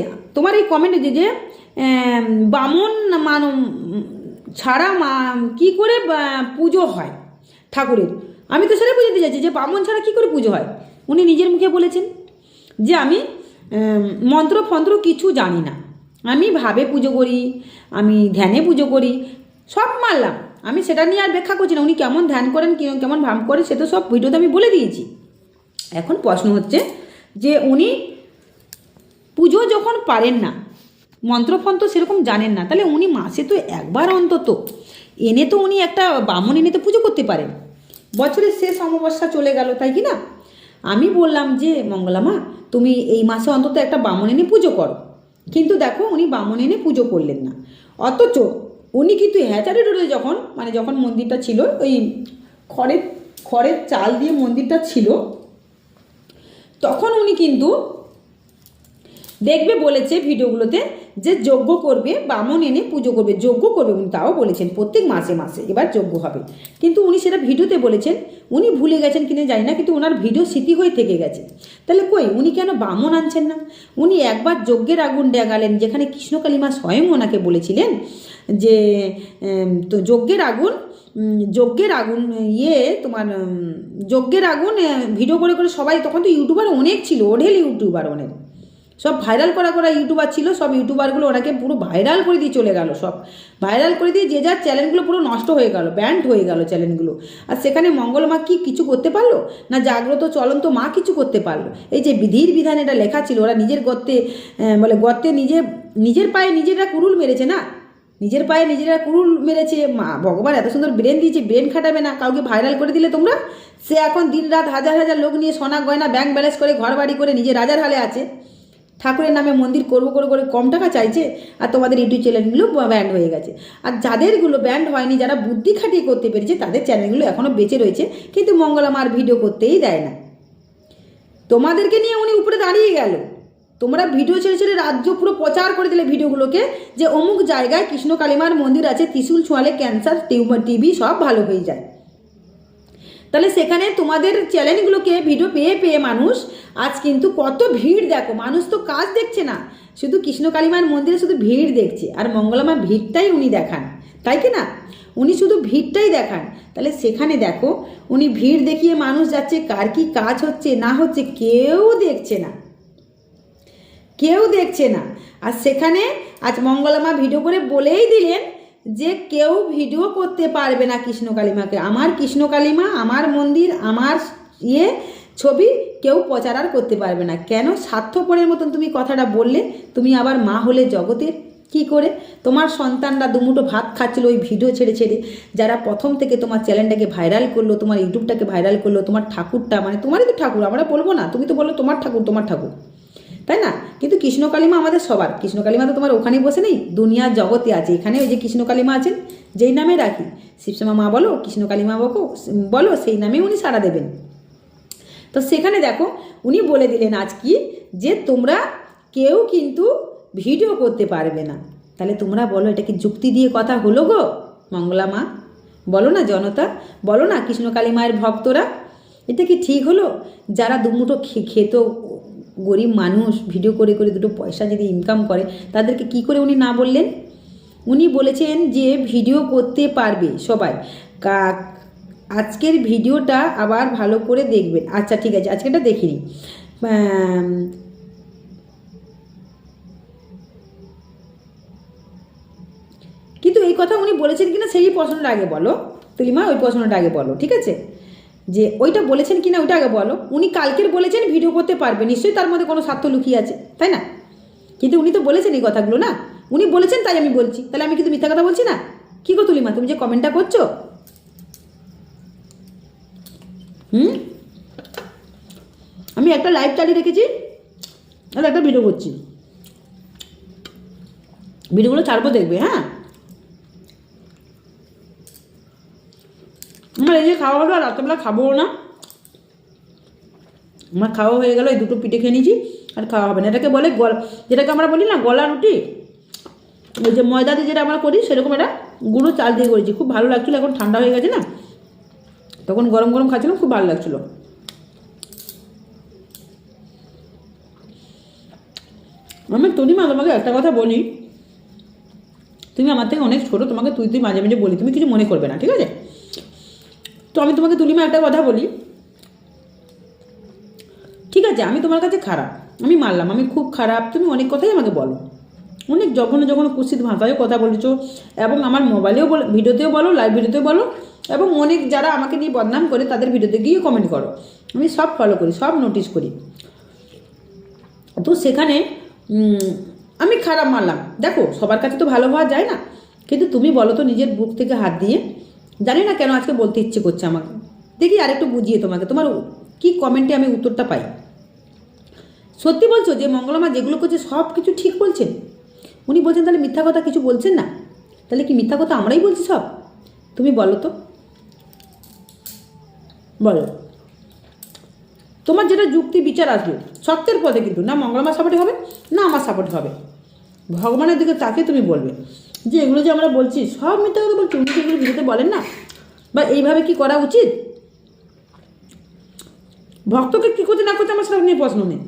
আছে? তোমার এই কমেন্টে যে যে বামন মান ছাড়া মা, কী করে পুজো হয় ঠাকুরের? আমি তো সেটা বুঝতে চাইছি যে বামন ছাড়া কী করে পুজো হয়? উনি নিজের মুখে বলেছেন যে আমি মন্ত্র ফন্ত্র কিছু জানি না। আমি ভাবে পুজো করি, আমি ধ্যানে পুজো করি, সব মারলাম আমি সেটা নিয়ে আর ব্যাখ্যা করছি না। উনি কেমন ধ্যান করেন কেমন ভাব করেন, সে তো সব ভিডিওতে আমি বলে দিয়েছি। এখন প্রশ্ন হচ্ছে যে উনি পুজো যখন পারেন না, মন্ত্রফন্ত্র সেরকম জানেন না, তাহলে উনি মাসে তো একবার অন্তত, এনে তো উনি একটা বামন এনে তো পুজো করতে পারেন। বছরের শেষ অমাবস্যা চলে গেল, তাই কি না? আমি বললাম যে মঙ্গলামা তুমি এই মাসে অন্তত একটা বামন এনে পুজো করো। কিন্তু দেখো, উনি বামন এনে পুজো করলেন না। অথচ উনি কিন্তু হ্যাচারি রোডে যখন মানে যখন মন্দিরটা ছিল, ওই খড়ের খড়ের চাল দিয়ে মন্দিরটা ছিল, তখন উনি কিন্তু দেখবে বলেছে ভিডিওগুলোতে যে যজ্ঞ করবে, বামন এনে পুজো করবে, যজ্ঞ করবে উনি, তাও বলেছেন, প্রত্যেক মাসে মাসে, এবার যজ্ঞ হবে। কিন্তু উনি সেটা ভিডিওতে বলেছেন, উনি ভুলে গেছেন কিনা জানি না, কিন্তু ওনার ভিডিও স্মৃতি হয়ে থেকে গেছে। তাহলে কই, উনি কেন বামন আনছেন না? উনি একবার যজ্ঞের আগুন ডেগালেন যেখানে কৃষ্ণকালীমা স্বয়ং ওনাকে বলেছিলেন যে তো যজ্ঞের আগুন যজ্ঞের আগুন ইয়ে তোমার যজ্ঞের আগুন ভিডিও করে করে সবাই, তখন তো ইউটিউবার অনেক ছিল ওঢেল ইউটিউবার অনেক। সব ভাইরাল করা করা ইউটিউবার ছিল, সব ইউটিউবারগুলো ওনাকে পুরো ভাইরাল করে দিয়ে চলে গেল সব। ভাইরাল করে দিয়ে যে যার চ্যানেলগুলো পুরো নষ্ট হয়ে গেল ব্যান্ড হয়ে গেল চ্যানেলগুলো আর সেখানে মঙ্গলমা কি কিছু করতে পারল? না জাগ্রত চলন্ত মা কিছু করতে পারল? এই যে বিধির বিধান এটা লেখা ছিল, ওরা নিজের গর্তে বলে গর্তে নিজে, নিজের পায়ে নিজেরা কুরুল মেরেছে না? নিজের পায়ে নিজেরা কুরুল মেরেছে, মা, ভগবান এত সুন্দর ব্রেন দিয়েছে ব্রেন খাটাবে না, কাউকে ভাইরাল করে দিলে তোমরা? সে এখন দিন রাত হাজার হাজার লোক নিয়ে সোনা গয়না ব্যাংক ব্যালেন্স করে ঘর বাড়ি করে নিজে রাজার হালে আছে। ঠাকুরের নামে মন্দির করব করে করে কম টাকা চাইছে, আর তোমাদের ইউটিউব চ্যানেলগুলো ব্যান্ড হয়ে গেছে। আর যাদেরগুলো ব্যান্ড হয়নি, যারা বুদ্ধি খাটিয়ে করতে পেরেছে, তাদের চ্যানেলগুলো এখনও বেঁচে রয়েছে, কিন্তু মঙ্গলাম আর ভিডিও করতেই দেয় না। তোমাদেরকে নিয়ে উনি উপরে দাঁড়িয়ে গেল। তোমরা ভিডিও ছেড়ে ছেড়ে রাজ্য পুরো প্রচার করে দিলে ভিডিওগুলোকে যে অমুক জায়গায় কৃষ্ণ কালিমার মন্দির আছে, ত্রিশুল ছোঁয়ালে ক্যান্সার টিউমার টিবি সব ভালো হয়ে যায়। তাহলে সেখানে তোমাদের চ্যানেলগুলোকে ভিডিও পেয়ে পেয়ে মানুষ, আজ কিন্তু কত ভিড় দেখো, মানুষ তো কাজ দেখছে না। শুধু কৃষ্ণ কালীমার মন্দিরে শুধু ভিড় দেখছে, আর মঙ্গলামার ভিড়টাই উনি দেখান, তাই কি না? উনি শুধু ভিড়টাই দেখান, তাহলে সেখানে দেখো, উনি ভিড় দেখিয়ে মানুষ যাচ্ছে, কার কি কাজ হচ্ছে, না হচ্ছে, কেউ দেখছে না। কেউ দেখছে না। আর সেখানে আজ মঙ্গলামা ভিডিও করে বলেই দিলেন যে কেউ ভিডিও করতে পারবে না কৃষ্ণ কালিমাকে। আমার কৃষ্ণ কালিমা, আমার মন্দির, আমার ইয়ে ছবি কেউ প্রচার আর করতে পারবে না। কেন? স্বার্থপরের মতন তুমি কথাটা বললে, তুমি আবার মা হলে জগতের। কি করে? তোমার সন্তানরা দুমুটো ভাত খাচ্ছিল ওই ভিডিও ছেড়ে ছেড়ে। যারা প্রথম থেকে তোমার চ্যানেলটাকে ভাইরাল করল, তোমার ইউটিউবটাকে ভাইরাল করল, তোমার ঠাকুরটা মানে তোমারই তো ঠাকুর, আমরা বলব না। তুমি তো বলো তোমার ঠাকুর তোমার ঠাকুর। তাই না? কিন্তু কৃষ্ণ কালিমা আমাদের সবার। কৃষ্ণ কালিমা তো তোমার ওখানেই বসে নেই দুনিয়ার জগতে আছে। এখানে ওই যে কৃষ্ণ কালিমা আছেন, যেই নামে রাখি। শিবশ্যামা মা বলো, কৃষ্ণ কালিমা বকো বলো, সেই নামে উনি সাড়া দেবেন। তো সেখানে দেখো, উনি বলে দিলেন আজ কি, যে তোমরা কেউ কিন্তু ভিডিও করতে পারবে না। তাহলে তোমরা বলো, এটা কি যুক্তি দিয়ে কথা হলো গো, মঙ্গলা মা? বলো না জনতা, বলো না কৃষ্ণ কালী মায়ের ভক্তরা, এটা কি ঠিক হলো? যারা দুমুঠো খেত গরিব মানুষ, ভিডিও করে করে দুটো পয়সা যদি ইনকাম করে, তাদেরকে কি করে উনি না বললেন? উনি বলেছেন যে ভিডিও করতে পারবে সবাই। কা- আজকের ভিডিওটা আবার ভালো করে দেখবেন। আচ্ছা ঠিক আছে, আজকেরটা দেখিনি। কিন্তু এই কথা উনি বলেছেন কিনা সেই প্রশ্নটা আগে বলো। তুলিমা, ওই প্রশ্নটা আগে বলো, ঠিক আছে? যে ওইটা বলেছেন কি না ওইটা আগে বলো। উনি কালকের বলেছেন ভিডিও করতে পারবে। নিশ্চয়ই তার মধ্যে কোনো স্বার্থ লুকিয়ে আছে, তাই না? কিন্তু উনি তো বলেছেন এই কথাগুলো না? উনি বলেছেন তাই আমি বলছি। তাহলে আমি কিন্তু মিথ্যা কথা বলছি না? কী গো তুলিমা, তুমি যে কমেন্টটা করছ? হুম? আমি একটা লাইভ চালিয়ে রেখেছি, আর একটা ভিডিও করছি। ভিডিওগুলো ছাড়বো দেখবে হ্যাঁ? আমার এই যে খাওয়া হলো আর রাত্রেবেলা খাব না। আমার খাওয়া হয়ে গেল, এই দুটো পিঠে খেয়ে নিয়েছি, আর খাওয়া হবে না। এটাকে বলে গলা, যেটাকে আমরা বলি না গলা রুটি। ওই যে ময়দা দিয়ে যেটা আমরা করি, সেরকম এটা গুঁড়ো চাল দিয়ে করেছি। খুব ভালো লাগছিল, এখন ঠান্ডা হয়ে গেছে না? তখন গরম গরম খাচ্ছিলাম, খুব ভালো লাগছিল। আমি তনিমা, তোমাকে একটা কথা বলি। তুমি আমার থেকে অনেক ছোটো, তোমাকে তুই তুই মাঝে মাঝে বলি। তুমি কিছু মনে করবে না, ঠিক আছে? তো আমি তোমাকে তুলিমা একটা কথা বলি। ঠিক আছে, আমি তোমার কাছে খারাপ। আমি মানলাম, আমি খুব খারাপ। তুমি অনেক কথাই আমাকে বলো। অনেক যখন যখন কুৎসিত ভাষায়ও কথা বলেছ এবং আমার মোবাইলেও বলো ভিডিওতেও বলো লাইভ ভিডিওতেও বলো এবং অনেক যারা আমাকে নিয়ে বদনাম করে তাদের ভিডিওতে গিয়ে কমেন্ট করো। আমি সব ফলো করি, সব নোটিস করি। তো সেখানে আমি খারাপ মানলাম। দেখো, সবার কাছে তো ভালো হওয়া যায় না। কিন্তু তুমি বলো তো নিজের বুক থেকে হাত দিয়ে জানি না কেন আজকে বলতে ইচ্ছে করছে আমাকে। দেখি আরেকটু বুঝিয়ে তোমাকে। তোমার কি কমেন্টে আমি উত্তরটা পাই? সত্যি বলছো যে মঙ্গলমা যেগুলো করছে সব কিছু ঠিক বলছেন? উনি বলছেন তাহলে মিথ্যা কথা কিছু বলছেন না? তাহলে কি মিথ্যা কথা আমরাই বলছি সব? তুমি বলো তো। বলো। তোমার যেটা যুক্তি বিচার আসবে, সত্যের পথে কিন্তু। না মঙ্গলমার সাপোর্টে হবে, না আমার সাপোর্টে হবে। ভগবানের দিকে তাকে তুমি বলবে। যে এগুলো যে আমরা বলছি, সব মিথ্যা কথা বলছি উনি এগুলো ভিডিওতে বলেন না? বা এইভাবে কি করা উচিত? ভক্তকে কী করতে না করতে আমার সেটা নিয়ে প্রশ্ন নেই।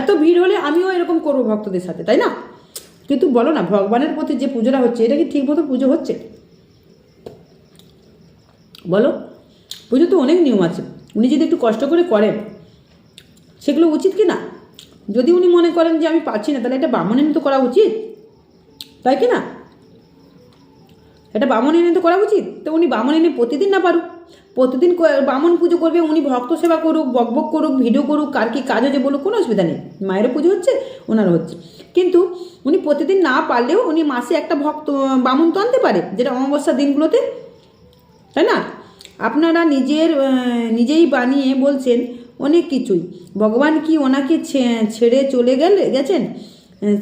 এত ভিড় হলে আমিও এরকম করব ভক্তদের সাথে, তাই না? কিন্তু বলো না, ভগবানের প্রতি যে পুজোটা হচ্ছে, এটা কি ঠিক মতো পুজো হচ্ছে? বলো পুজো তো অনেক নিয়ম আছে। উনি যদি একটু কষ্ট করে করেন, সেগুলো উচিত কি না? যদি উনি মনে করেন যে আমি পাচ্ছি না, তাহলে এটা বামন তো করা উচিত? তাই কি না? এটা বামন এনে তো করা উচিত। তো উনি বামন এনে প্রতিদিন না পারুক। প্রতিদিন বামন পুজো করবে, উনি ভক্ত সেবা করুক বকবক করুক, ভিডিও করুক, কার কি কাজ হচ্ছে বলুক, কোনো অসুবিধা নেই। মায়েরও পুজো হচ্ছে, ওনারও হচ্ছে। কিন্তু উনি প্রতিদিন না পারলেও উনি মাসে একটা ভক্ত বামন তো আনতে পারে, যেটা অমাবস্যা দিনগুলোতে। তাই না? আপনারা নিজের নিজেই বানিয়ে বলছেন অনেক কিছুই। ভগবান কি ওনাকে ছেড়ে চলে গেলে, গেছেন?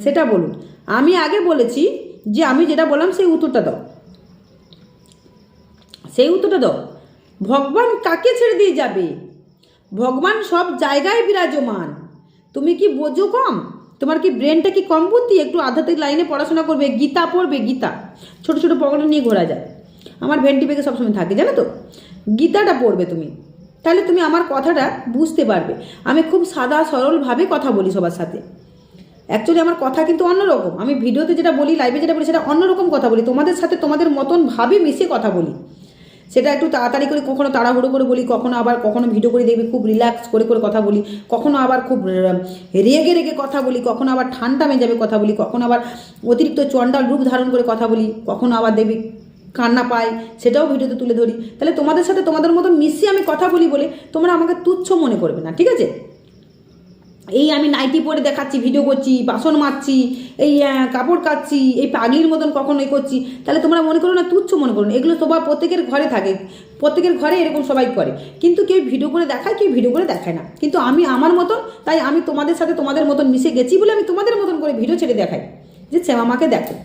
সেটা বলুন। আমি আগে বলেছি যে আমি যেটা বললাম সেই উত্তরটা দাও। সেই উত্তরটা দাও। ভগবান কাকে ছেড়ে দিয়ে যাবে? ভগবান সব জায়গায় বিরাজমান। তুমি কি বোঝো কম? তোমার কি ব্রেনটা কি কম বুদ্ধি? একটু আধ্যাত্মিক লাইনে পড়াশোনা করবে, গীতা পড়বে, গীতা। ছোট ছোট পকেটে নিয়ে ঘোরা যায়। আমার ভেন্টি বেগে সবসময় থাকে, জানো তো? গীতাটা পড়বে তুমি। তাহলে তুমি আমার কথাটা বুঝতে পারবে। আমি খুব সাদা সরলভাবে কথা বলি সবার সাথে। অ্যাকচুয়ালি আমার কথা কিন্তু অন্যরকম। আমি ভিডিওতে যেটা বলি লাইভে যেটা বলি, সেটা অন্যরকম কথা বলি। তোমাদের সাথে তোমাদের মতন ভাবে মিশে কথা বলি। সেটা একটু তাড়াতাড়ি করে কখনো তাড়াহুড়ো করে বলি, কখনো আবার কখনো ভিডিও করে দেখবি, খুব রিল্যাক্স করে করে কথা বলি। কখনো আবার খুব রেগে রেগে কথা বলি, কখনো আবার ঠান্ডা মেজাবে কথা বলি, কখনো আবার অতিরিক্ত চণ্ডাল রূপ ধারণ করে কথা বলি, কখনো আবার দেখবি কান্না পাই, সেটাও ভিডিওতে তুলে ধরি। তাহলে তোমাদের সাথে তোমাদের মতন মিশিয়ে আমি কথা বলি বলে তোমরা আমাকে তুচ্ছ মনে করবে না, ঠিক আছে? এই আমি নাইটি পরে দেখাচ্ছি ভিডিও করছি, বাসন মারছি এই কাপড় কাচ্ছি, এই পাগলির মতন কখন এই করছি। তাহলে তোমরা মনে করো না, তুচ্ছ মনে করো এগুলো সবার প্রত্যেকের ঘরে থাকে, প্রত্যেকের ঘরে এরকম সবাই করে। কিন্তু কেউ ভিডিও করে দেখায়, কেউ ভিডিও করে দেখায় না। কিন্তু আমি আমার মতন, তাই আমি তোমাদের সাথে তোমাদের মতন মিশে গেছি বলে আমি তোমাদের মতন করে ভিডিও ছেড়ে দেখাই। যে শ্যামামাকে দেখো।